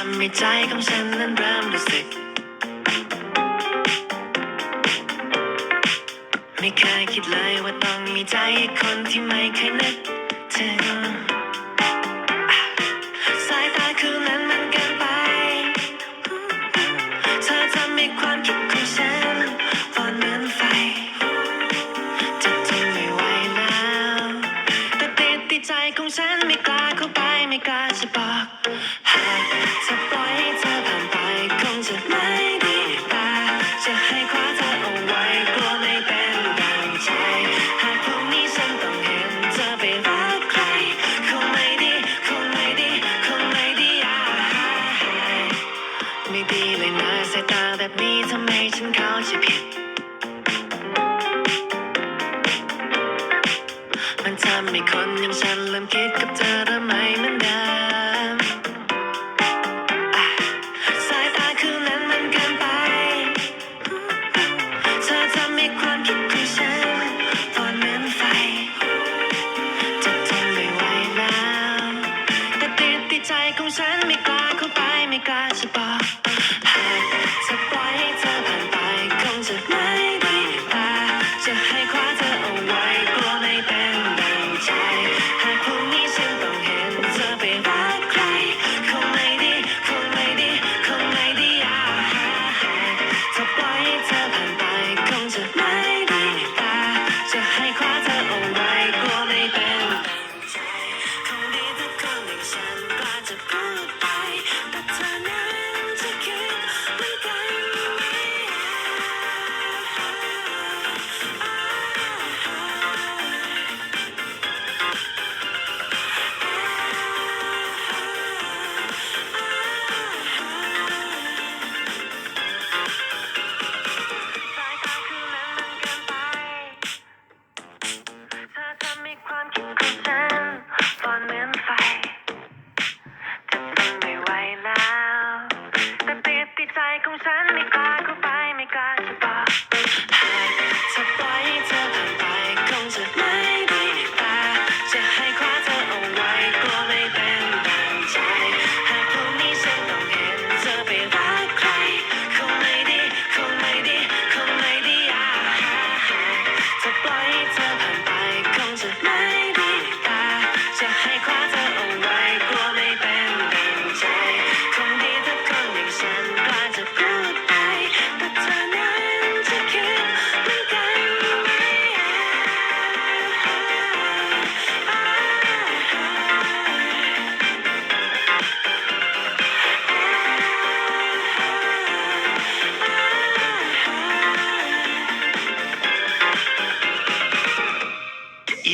ทำให้ใจของฉันนั้นเริ่มรู้สึก ไม่เคยคิดเลยว่าต้องมีใจคนที่ไม่เคยนึกถึง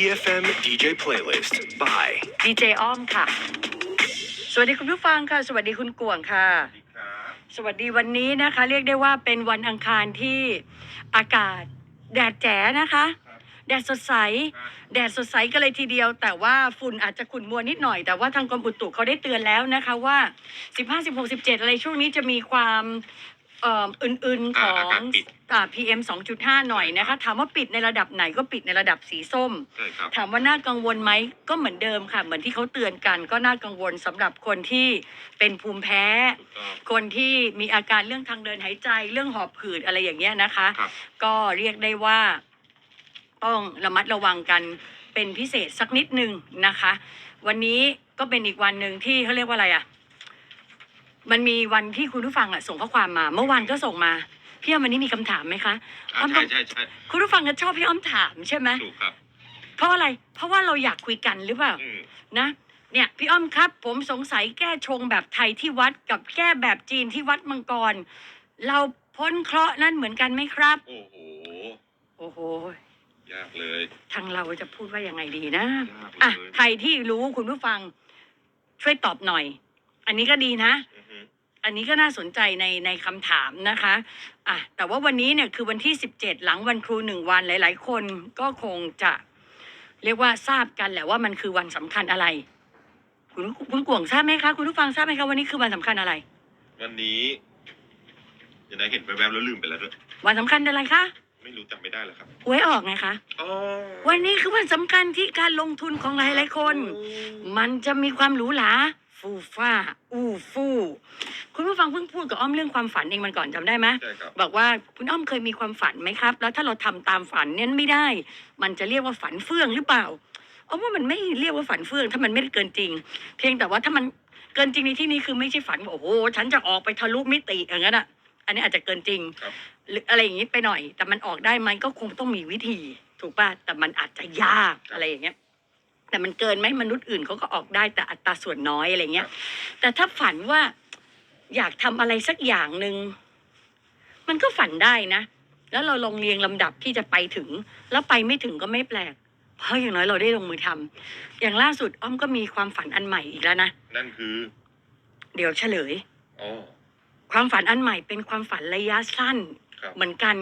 EFM DJ Playlist by ดีเจอ้อมค่ะ สวัสดีคุณผู้ฟังค่ะ สวัสดีคุณกวงค่ะ สวัสดีวันนี้นะคะ เรียกได้ว่าเป็นวันอังคารที่อากาศแดดแจ๋นะคะ แดดสดใส แดดสดใสกันเลยทีเดียว แต่ว่าฝุ่นอาจจะขุ่นมัวนิดหน่อย แต่ว่าทางกรมอุตุเขาได้เตือนแล้วนะคะว่า 15 16 17 อะไรช่วงนี้จะมีความ เอ่ออื่นๆขออ่างอากาศปิด อ่า PM 2.5 หน่อยนะคะ ถามว่าปิดในระดับไหนก็ปิดในระดับสีส้ม ใช่ครับ ถามว่าน่ากังวลไหมก็เหมือนเดิมค่ะ เหมือนที่เขาเตือนกัน ก็น่ากังวลสำหรับคนที่เป็นภูมิแพ้ ถูกต้อง คนที่มีอาการเรื่องทางเดินหายใจเรื่องหอบหืดอะไรอย่างเงี้ยนะคะ ครับ ก็เรียกได้ว่า ต้องระมัดระวังกันเป็นพิเศษสักนิดหนึ่งนะคะ วันนี้ก็เป็นอีกวันหนึ่งที่เขาเรียกว่าอะไรอะ มันมีวันที่คุณผู้ฟังอะส่งข้อความมา เมื่อวานก็ส่งมาพี่อ้อมวันนี้มีคำถามไหมคะอ่าอ้อมใช่ใช่ใช่คุณผู้ฟังก็ชอบพี่อ้อมถามใช่ไหมถูกครับเพราะอะไร เพราะว่าเราอยากคุยกันหรือเปล่า อืมนะเนี่ยพี่อ้อมครับ ผมสงสัยแก้ชงแบบไทยที่วัดกับแก้แบบจีนที่วัดมังกร เราพ้นเคราะห์นั้นเหมือนกันไหมครับ โอ้โหโอ้โหยากเลยทางเราจะพูดว่ายังไงดีนะยากอะเลย ใครที่รู้คุณผู้ฟังช่วยตอบหน่อย อันนี้ก็ดีนะ อือฮึอันนี้ก็น่าสนใจในในคำถามนะคะอะแต่ว่าวันนี้เนี่ยคือวันที่สิบเจ็ดหลังวันครูหนึ่งวันหลาย ๆ คนก็คงจะ เรียกว่าทราบกันแหละว่ามันคือวันสำคัญอะไร คุณคุณกวงทราบไหมคะ คุณผู้ฟังทราบไหมคะวันนี้คือวันสำคัญอะไร วันนี้เดี๋ยวนะเห็นแวบๆแล้วลืมไปแล้วด้วยวันสำคัญอะไรคะไม่รู้จำไม่ได้แล้วครับหวยออกไงคะ อ๋อวันนี้คือวันสำคัญที่การลงทุนของหลายๆคน มันจะมีความหรูหรา ฟูฟ้า อู้ฟู่คุณผู้ฟังเพิ่งพูดกับอ้อมเรื่องความฝันเองมันก่อนจำได้ไหมใช่ครับ บอกว่าคุณอ้อมเคยมีความฝันไหมครับ แล้วถ้าเราทำตามฝันเนี่ยไม่ได้ มันจะเรียกว่าฝันเฟื่องหรือเปล่าอ้อมว่ามันไม่เรียกว่าฝันเฟื่อง ถ้ามันไม่ได้เกินจริง เพียงแต่ว่าถ้ามันเกินจริงในที่นี้คือไม่ใช่ฝันว่าโอ้โหฉันจะออกไปทะลุมิติอย่างนั้นอะ อันนี้อาจจะเกินจริง ครับ หรืออะไรอย่างนี้ไปหน่อย แต่มันออกได้ไหมก็คงต้องมีวิธี ถูกป่ะแต่มันอาจจะยากอะไรอย่างเงี้ย แต่มันเกินไหมมนุษย์อื่นเขาก็ออกได้แต่อัตราส่วนน้อยอะไรเงี้ย แต่ถ้าฝันว่าอยากทำอะไรสักอย่างหนึ่งมันก็ฝันได้นะ แล้วเราลองเรียงลำดับที่จะไปถึง แล้วไปไม่ถึงก็ไม่แปลก เพราะอย่างน้อยเราได้ลงมือทำอย่างล่าสุดอ้อมก็มีความฝันอันใหม่อีกแล้วนะนั่นคือ เดี๋ยวเฉลยอ๋อความฝันอันใหม่เป็นความฝันระยะสั้นครับเหมือนกัน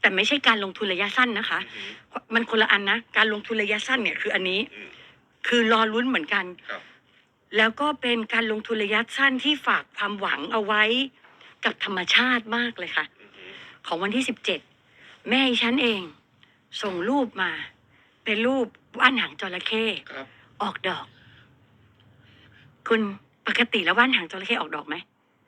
แต่ไม่ใช่การลงทุนระยะสั้นนะคะอืมมันคนละอันนะ การลงทุนระยะสั้นเนี่ยคืออันนี้อืม คือรอลุ้นเหมือนกัน ครับ แล้วก็เป็นการลงทุนระยะสั้นที่ฝากความหวังเอาไว้กับธรรมชาติมากเลยค่ะ อืมของวันที่สิบเจ็ดแม่ดิฉันเอง ส่งรูปมา เป็นรูปว่านหางจระเข้ครับออกดอก คุณปกติแล้วว่านหางจระเข้ออกดอกไหม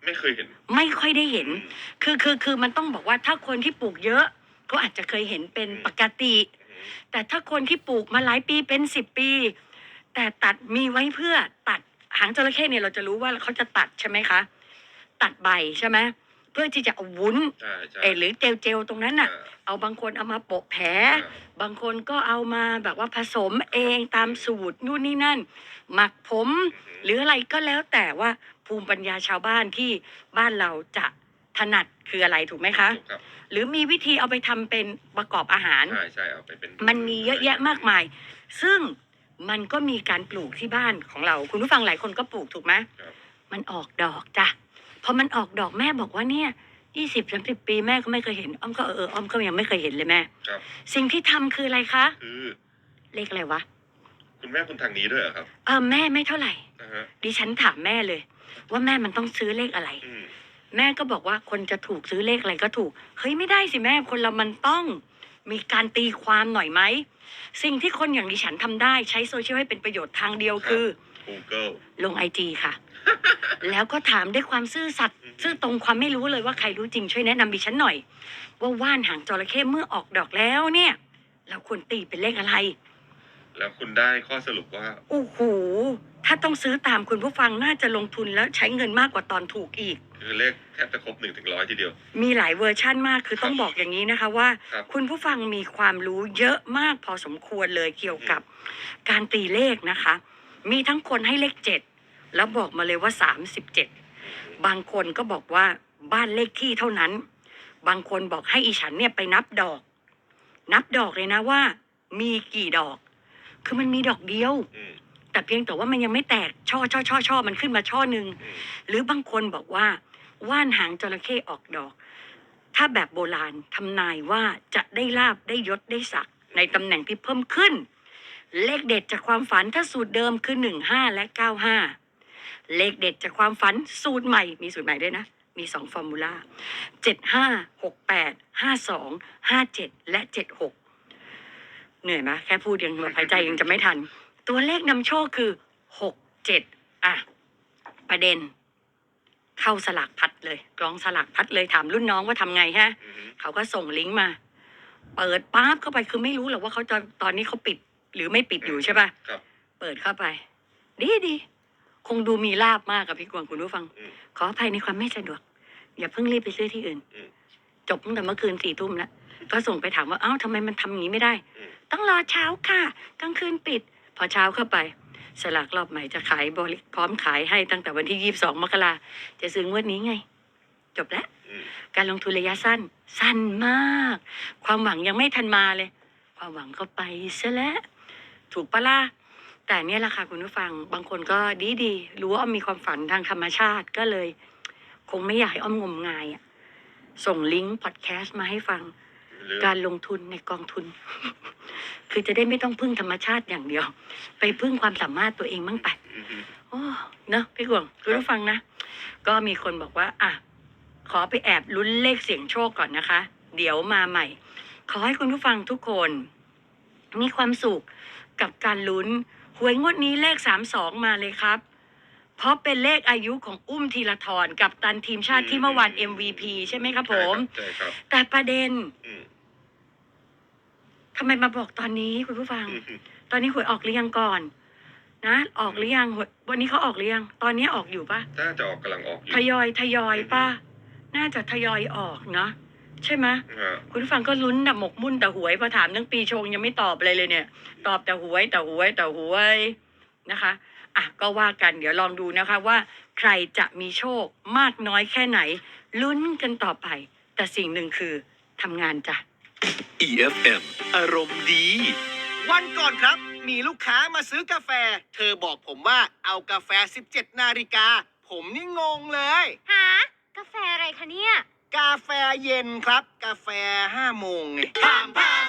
ไม่เคยเห็นไม่ค่อยได้เห็นอืมคือคือคือมันต้องบอกว่าถ้าคนที่ปลูกเยอะก็อาจจะเคยเห็นเป็นปกติ อืมแต่ถ้าคนที่ปลูกมาหลายปีเป็นสิบปี แต่ตัดมีไว้เพื่อตัดหางจระเข้เนี่ยเราจะรู้ว่าเขาจะตัดใช่ไหมคะ ตัดใบใช่ไหมเพื่อที่จะเอาวุ้นใช่ใช่เออหรือเจลเจลๆตรงนั้นน่ะอ่าเอาบางคนเอามาโปะแผลอ่าบางคนก็เอามาแบบว่าผสมเองตามสูตรนู่นนี่นั่น หมักผม หรืออะไรก็แล้วแต่ว่าภูมิปัญญาชาวบ้านที่บ้านเราจะถนัดคืออะไรถูกไหมคะถูกครับหรือมีวิธีเอาไปทำเป็นประกอบอาหารใช่ใช่เอาไปเป็นมันมีเยอะแยะมากมาย ซึ่ง มันก็มีการปลูกที่บ้านของเรา คุณผู้ฟังหลายคนก็ปลูกถูกไหมครับมันออกดอกจ้ะพอมันออกดอกแม่บอกว่าเนี่ยยี่สิบสามสิบปีแม่ก็ไม่เคยเห็นอ้อมก็เออเอออ้อมก็ยังไม่เคยเห็นเลยแม่ครับ สิ่งที่ทำคืออะไรคะ คือเลขอะไรวะคุณแม่คุณทางนี้ด้วยเหรอครับเออแม่ไม่เท่าไหร่ นะฮะดิฉันถามแม่เลย ว่าแม่มันต้องซื้อเลขอะไร อืมแม่ก็บอกว่าคนจะถูกซื้อเลขอะไรก็ถูก เฮ้ยไม่ได้สิแม่คนเรามันต้อง มีการตีความหน่อยไหม สิ่งที่คนอย่างดิฉันทำได้ใช้โซเชียลให้เป็นประโยชน์ทางเดียวคือ Google ลงไอจีค่ะ แล้วก็ถามด้วยความซื่อสัตย์อืมซื่อตรงความไม่รู้เลยว่าใครรู้จริงช่วยแนะนำดิฉันหน่อย ว่าว่านหางจระเข้เมื่อออกดอกแล้วเนี่ย เราควรตีเป็นเลขอะไร แล้วคุณได้ข้อสรุปว่า โอ้โหถ้าต้องซื้อตามคุณผู้ฟังน่าจะลงทุนแล้วใช้เงินมากกว่าตอนถูกอีก คือเลขแทบจะครบหนึ่งถึงร้อยทีเดียว มีหลายเวอร์ชั่นมากคือต้องบอกอย่างนี้นะคะว่า ครับ คุณผู้ฟังมีความรู้เยอะมากพอสมควรเลยเกี่ยวกับ การตีเลขนะคะ มีทั้งคนให้เลขเจ็ดแล้วบอกมาเลยว่าสามสิบเจ็ดบางคนก็บอกว่าบ้านเลขที่เท่านั้น บางคนบอกให้อีฉันเนี่ยไปนับดอก นับดอกเลยนะว่า มีกี่ดอก คือมันมีดอกเดียว อืม แต่เพียงแต่ว่ามันยังไม่แตกช่อช่อช่อช่อมันขึ้นมาช่อหนึ่งอืมหรือบางคนบอกว่าว่านหางจระเข้ออกดอก ถ้าแบบโบราณทำนายว่าจะได้ลาบได้ยศได้ศักดิ์ในตำแหน่งที่เพิ่มขึ้น เลขเด็ดจากความฝันถ้าสูตรเดิมคือหนึ่งห้าและเก้าห้าเลขเด็ดจากความฝันสูตรใหม่มีสูตรใหม่ด้วยนะ มีสองฟอร์มูลาเจ็ดห้าหกแปดห้าสองห้าเจ็ดและเจ็ดหกเหนื่อยไหมแค่พูดยังลมหายใจยังจะไม่ทัน ตัวเลขนำโชคคือหกเจ็ดอะ ประเด็น เข้าสลากพัดเลยกรองสลากพัดเลยถามรุ่นน้องว่าทำไงฮะ อืมเขาก็ส่งลิงก์มา เปิดปั๊บเข้าไปคือไม่รู้หรอกว่าเขาจะตอนนี้เขาปิด หรือไม่ปิดอยู่ใช่ปะครับ เปิดเข้าไป ดีดีคงดูมีลาบมากกับพี่กวางคุณผู้ฟัง อืม ขออภัยในความไม่สะดวก อย่าเพิ่งรีบไปซื้อที่อื่น อืมจบตั้งแต่เมื่อคืนสี่ทุ่มแล้วก็ส่งไปถามว่า เอ้าทำไมมันทำอย่างนี้ไม่ได้ อืม ต้องรอเช้าค่ะ กลางคืนปิด พอเช้าเข้าไปสลากรอบใหม่จะขายบริพร้อมขายให้ตั้งแต่วันที่ยี่สิบสองมกราจะซื้องวดนี้ไง จบแล้วอืมการลงทุนระยะสั้น สั้นมาก ความหวังยังไม่ทันมาเลย ความหวังก็ไปซะแล้วถูกปะล่ะแต่เนี่ยแหละค่ะคุณผู้ฟังบางคนก็ดีดีๆรู้ว่าอ้อมมีความฝันทางธรรมชาติก็เลย คงไม่อยากให้อ้อมงมงายอะส่งลิงก์พอดแคสต์มาให้ฟังหรือ การลงทุนในกองทุน คือจะได้ไม่ต้องพึ่งธรรมชาติอย่างเดียว ไปพึ่งความสามารถตัวเองบ้างไปอืม โอ้เนอะพี่กวงคุณผู้ฟังนะ ก็มีคนบอกว่า อะ ขอไปแอบลุ้นเลขเสียงโชคก่อนนะคะ เดี๋ยวมาใหม่ ขอให้คุณผู้ฟังทุกคน มีความสุขกับการลุ้นหวยงวดนี้เลขสามสองมาเลยครับ เพราะเป็นเลขอายุของอุ้มธีรทรกับตันทีมชาติที่เมื่อวาน MVP ใช่ไหมครับผม ใช่ครับแต่ประเด็นอืม ทำไมมาบอกตอนนี้คุณผู้ฟังอืมตอนนี้หวยออกหรือยังก่อน นะ ออกหรือยังหวยวันนี้เขาออกหรือยัง ตอนนี้ออกอยู่ปะน่าจะออกกำลังออกอยู่ทยอยทยอยปะน่าจะทยอยออกเนาะใช่ไหมฮะคุณผู้ฟังก็ลุ้นนะหมกมุ่นแต่หวยพอถามเรื่องปีชงยังไม่ตอบอะไรเลยเนี่ย ตอบแต่หวยแต่หวยแต่หวยนะคะอะก็ว่ากันเดี๋ยวลองดูนะคะว่า ใครจะมีโชคมากน้อยแค่ไหน ลุ้นกันต่อไป แต่สิ่งหนึ่งคือทำงานจ้ะ EFM อารมณ์ดี วันก่อนครับ มีลูกค้ามาซื้อกาแฟ เธอบอกผมว่าเอากาแฟ 17 นาฬิกา ผมนี่งงเลย หากาแฟอะไรคะเนี่ย กาแฟเย็นครับ กาแฟ 5 โมงไง พามพาม